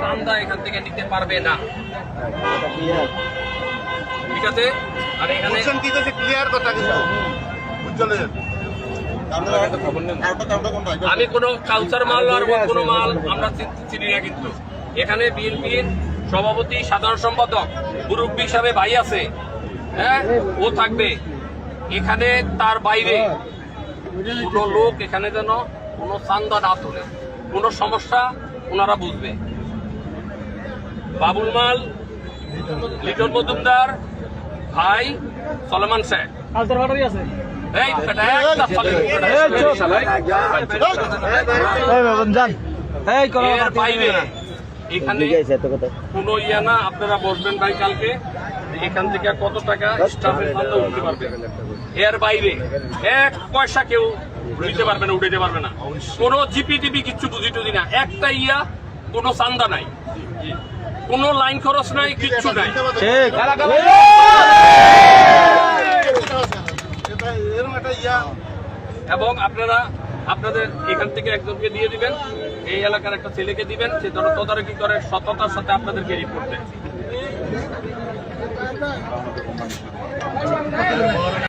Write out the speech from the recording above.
চান্দা এখান থেকে নিতে পারবে না। ঠিক আছে? আর এখানে ক্লিয়ার কথা কিন্তু আমি কোনো কালচার মাল আর কোনো মাল আমরা চিনি না কিন্তু। এখানে বিএনপির সভাপতি সাধারণ সম্পাদক মুরব্বী হিসাবে ভাই আছে। হ্যাঁ? ও থাকবে। এখানে তার বাইরে কোনো লোক এখানে যেন কোনো চান্দা না তোলে। কোনো সমস্যা ওনারা বুঝবে। বাবুল মাল লিটন মজুমদার ভাই সলমান শেখ এই এখানে কোনো ইয়া না আপনারা বসবেন ভাই কালকে এখান থেকে কত টাকা স্টাফের চান্দা উঠতে পারবে এর বাইরে এক পয়সা কেউ নিতে পারবে না উঠাইতে পারবে না কোনো জিপি টিপি কিচ্ছু বুঝি টুঝি না একটা ইয়া কোনো চান্দা নাই কোনো লাইন খরচ নাই কিচ্ছু নাই। এবং আপনারা আপনাদের এখান থেকে একজনকে দিয়ে দিবেন এই এলাকার একটা ছেলেকে দিবেন সে ধরো তদারকি করে সততার সাথে আপনাদেরকে রিপোর্ট দেয়।